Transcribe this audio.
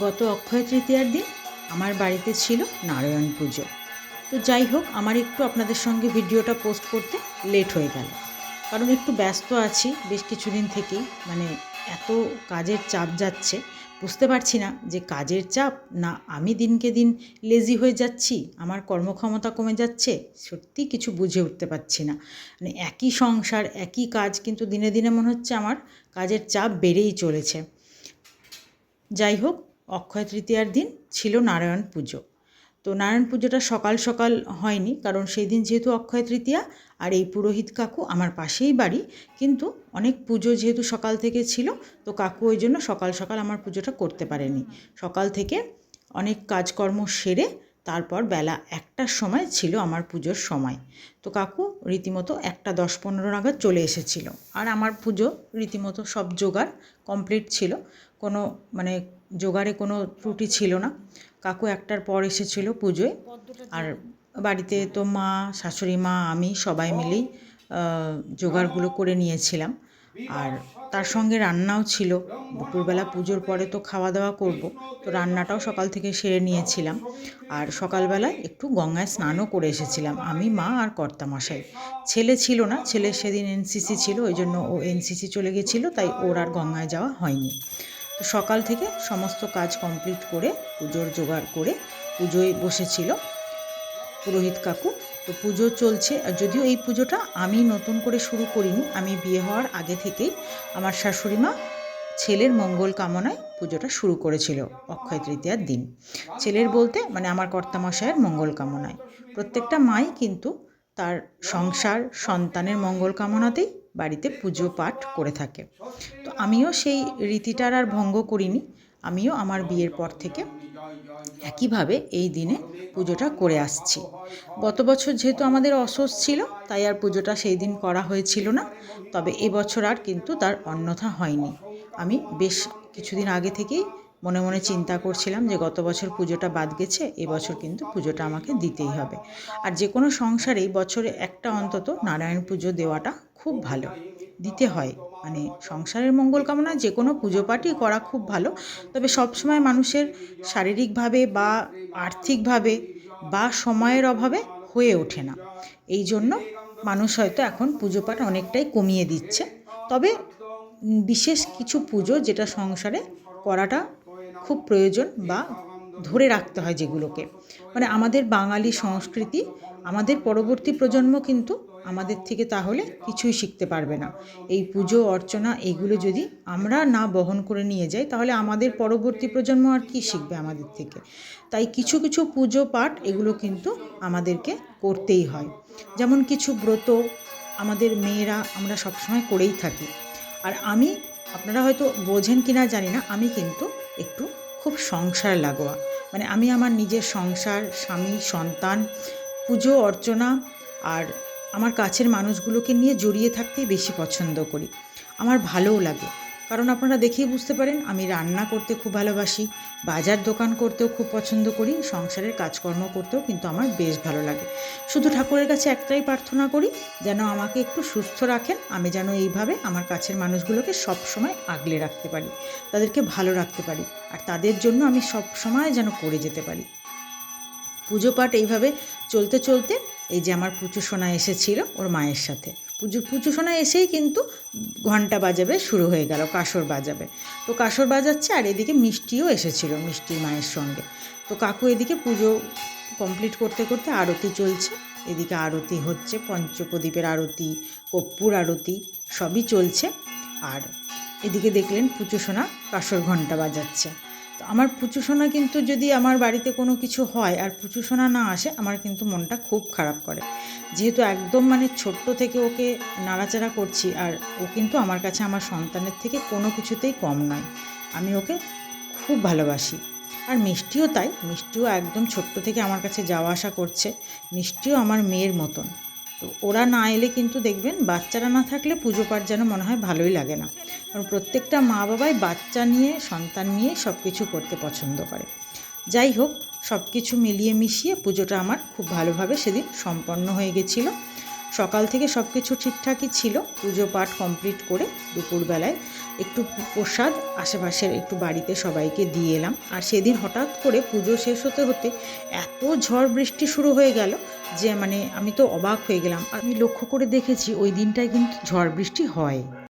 গত অক্ষয় তৃতীয়ার দিন আমার বাড়িতে ছিল নারায়ণ পুজো। তো যাই হোক, আমার একটু আপনাদের সঙ্গে ভিডিওটা পোস্ট করতে লেট হয়ে গেল। কারণ একটু ব্যস্ত আছি বেশ কিছুদিন থেকেই মানে এত কাজের চাপ যাচ্ছে, বুঝতে পারছি না যে কাজের চাপ না আমি দিনকে দিন লেজি হয়ে যাচ্ছি, আমার কর্মক্ষমতা কমে যাচ্ছে, সত্যি কিছু বুঝে উঠতে পারছি না। মানে একই সংসার, একই কাজ কিন্তু দিনে দিনে মনে হচ্ছে আমার কাজের চাপ বেড়েই চলেছে। যাই হোক অক্ষয় তৃতীয়ার দিন ছিল নারায়ণ পুজো। তো নারায়ণ পুজোটা সকাল সকাল হয়নি, কারণ সেই দিন যেহেতু অক্ষয় তৃতীয়া আর এই পুরোহিত কাকু আমার পাশেই বাড়ি, কিন্তু অনেক পুজো যেহেতু সকাল থেকে ছিল, তো কাকু ওই জন্য সকাল সকাল আমার পুজোটা করতে পারেনি। সকাল থেকে অনেক কাজকর্ম সেরে তারপর বেলা একটার সময় ছিল আমার পুজোর সময়। তো কাকু রীতিমতো একটা দশ পনেরো নাগাদ চলে এসেছিল। আর আমার পুজো রীতিমতো সব জোগাড় কমপ্লিট ছিল। কোনো মানে জোগাড়ে কোনো ত্রুটি ছিল না। কাকু একটার পর এসেছিল পুজোয়। আর বাড়িতে তো মা, শাশুড়ি মা, আমি সবাই মিলেই জোগাড়গুলো করে নিয়েছিলাম। আর তার সঙ্গে রান্নাও ছিল। দুপুরবেলা পুজোর পরে তো খাওয়া দাওয়া করব, তো রান্নাটাও সকাল থেকে সেরে নিয়েছিলাম। আর সকালবেলা একটু গঙ্গায় স্নানও করে এসেছিলাম, আমি, মা আর কর্তামশাই। ছেলে ছিল না, ছেলে সেদিন এনসিসি ছিল, ওই জন্য ও এনসিসি চলে গেছিল, তাই ওর আর গঙ্গায় যাওয়া হয়নি। তো সকাল থেকে সমস্ত কাজ কমপ্লিট করে, পুজোর জোগাড় করে পুজোয় বসেছিল পুরোহিত কাকু তো পুজো চলছে যদিও এই পুজোটা আমি নতুন করে শুরু করিনি, আমি বিয়ে হওয়ার আগে থেকেই আমার শাশুড়ি মা ছেলের মঙ্গল কামনায় পুজোটা শুরু করেছিল অক্ষয় তৃতীয়ার দিন। ছেলের বলতে মানে আমার কর্তামশায়ের মঙ্গল কামনায়। প্রত্যেকটা মাই কিন্তু তার সংসার, সন্তানের মঙ্গল কামনাতেই বাড়িতে পুজো পাঠ করে থাকে। তো আমিও সেই রীতিটার আর ভঙ্গ করিনি, আমিও আমার বিয়ের পর থেকে একইভাবে এই দিনে পুজোটা করে আসছি। গত বছর যেহেতু আমাদের অসহ্য ছিল, তাই আর পুজোটা সেই দিন করা হয়েছিল না। তবে এবছর আর কিন্তু তার অন্যথা হয়নি। আমি বেশ কিছুদিন আগে থেকেই মনে মনে চিন্তা করছিলাম যে গত বছর পুজোটা বাদ গেছে এবছর কিন্তু পুজোটা আমাকে দিতেই হবে। আর যে কোনো সংসারেই বছরে একটা অন্তত নারায়ণ পুজো দেওয়াটা খুব ভালো। দিতে হয়। মানে সংসারের মঙ্গল কামনা যে কোনো পুজো পাঠই করা খুব ভালো। তবে সবসময় মানুষের শারীরিকভাবে বা আর্থিকভাবে বা সময়ের অভাবে হয়ে ওঠে না। এই জন্য মানুষ হয়তো এখন পুজো পাঠ অনেকটাই কমিয়ে দিচ্ছে। তবে বিশেষ কিছু পুজো যেটা সংসারে করাটা খুব প্রয়োজন বা ধরে রাখতে হয় যেগুলোকে। মানে আমাদের বাঙালি সংস্কৃতি, আমাদের পরবর্তী প্রজন্ম কিন্তু আমাদের থেকে তাহলে কিছুই শিখতে পারবে না। এই পুজো, অর্চনা এগুলো যদি আমরা না বহন করে নিয়ে যাই, তাহলে আমাদের পরবর্তী প্রজন্ম আর কি শিখবে আমাদের থেকে? তাই কিছু কিছু পুজো পাঠ এগুলো কিন্তু আমাদেরকে করতেই হয়। যেমন কিছু ব্রত আমাদের মেয়েরা আমরা সবসময় করেই থাকি। আর আমি, আপনারা হয়তো বোঝেন কি না জানি না, আমি কিন্তু একটু খুব সংসার লাগোয়া। মানে আমি আমার নিজের সংসার, স্বামী, সন্তান, পুজো, অর্চনা আর আমার কাছের মানুষগুলোকে নিয়ে জড়িয়ে থাকতেই বেশি পছন্দ করি। আমার ভালোও লাগে। কারণ আপনারা দেখেই বুঝতে পারেন, আমি রান্না করতে খুব ভালোবাসি, বাজার দোকান করতেও খুব পছন্দ করি, সংসারের কাজকর্ম করতেও কিন্তু আমার বেশ ভালো লাগে। শুধু ঠাকুরের কাছে একটাই প্রার্থনা করি, যেন আমাকে একটু সুস্থ রাখেন, আমি যেন এইভাবে আমার কাছের মানুষগুলোকে সব সময় আগলে রাখতে পারি, তাদেরকে ভালো রাখতে পারি, আর তাদের জন্য আমি সব সময় যেন করে যেতে পারি। পুজো পাঠ এইভাবে চলতে চলতে এই যে আমার পুচু সোনা এসেছিল ওর মায়ের সাথে। পুজো পুচু সোনা এসেই কিন্তু ঘণ্টা বাজাবে, শুরু হয়ে গেল, কাসর বাজাবে। তো কাসর বাজাচ্ছে আর এদিকে মিষ্টিও এসেছিল মিষ্টির মায়ের সঙ্গে। তো কাকু এদিকে পুজো কমপ্লিট করতে করতে আরতি চলছে। এদিকে আরতি হচ্ছে, পঞ্চপ্রদীপের আরতি কর্পূর আরতি, সবই চলছে। আর এদিকে দেখলেন পুচু সোনা কাসর ঘণ্টা বাজাচ্ছে। আমার পুচু সোনা কিন্তু যদি আমার বাড়িতে কোনো কিছু হয় আর পুচু সোনা না আসে, আমার কিন্তু মনটা খুব খারাপ করে। যেহেতু একদম মানে ছোট্ট থেকে ওকে নাড়াচাড়া করছি আর ও কিন্তু আমার কাছে আমার সন্তানের থেকে কোনো কিছুতেই কম নয়। আমি ওকে খুব ভালোবাসি। আর মিষ্টিও তাই, মিষ্টিও একদম ছোট্ট থেকে আমার কাছে যাওয়া আসা করছে। মিষ্টিও আমার মেয়ের মতন। তো ওরা না এলে কিন্তু দেখবেন বাচ্চারা না থাকলে পুজো পাঠ যেন মনে হয় ভালোই লাগে না। কারণ প্রত্যেকটা মা বাবাই বাচ্চা নিয়ে, সন্তান নিয়ে সব কিছু করতে পছন্দ করে। যাই হোক সব কিছু মিলিয়ে মিশিয়ে পুজোটা আমার খুব ভালোভাবে সেদিন সম্পন্ন হয়ে গেছিল। সকাল থেকে সব কিছু ঠিকঠাকই ছিল। পুজো পাঠ কমপ্লিট করে দুপুরবেলায় একটু প্রসাদ, আশেপাশের একটু বাড়িতে সবাইকে দিয়ে এলাম। আর সেদিন হঠাৎ করে পুজো শেষ হতে হতে এত ঝড় বৃষ্টি শুরু হয়ে গেল যে মানে আমি তো অবাক হয়ে গেলাম। আমি লক্ষ্য করে দেখেছি ওই দিনটায় কিন্তু ঝড় বৃষ্টি হয়।